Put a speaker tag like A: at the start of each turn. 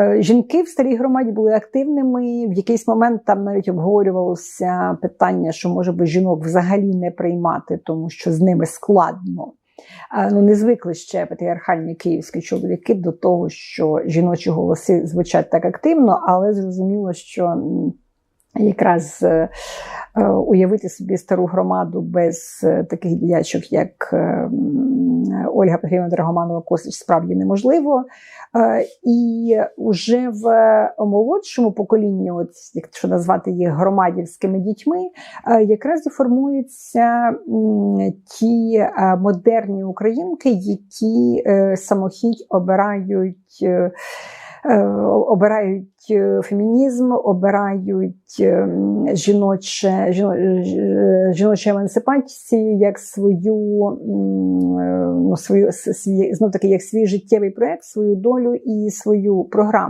A: Е, Жінки в старій громаді були активними. В якийсь момент там навіть обговорювалося питання, що може би жінок взагалі не приймати, тому що з ними складно. Е, Ну, не звикли ще патріархальні київські чоловіки до того, що жіночі голоси звучать так активно, але зрозуміло, що якраз е, уявити собі стару громаду без таких діячок, як Ольга Петрівна Драгоманова Косич, справді неможливо. Е, І вже в молодшому поколінні, от якщо назвати їх громадівськими дітьми, е, якраз і формуються ті е, модерні українки, які самохідь обирають. Е, Обирають е, фемінізм, обирають е, жіноче, жіно- ж- жіночу емансипацію як свою, ну, свою свій, знов таки, як свій життєвий проект, свою долю і свою програму.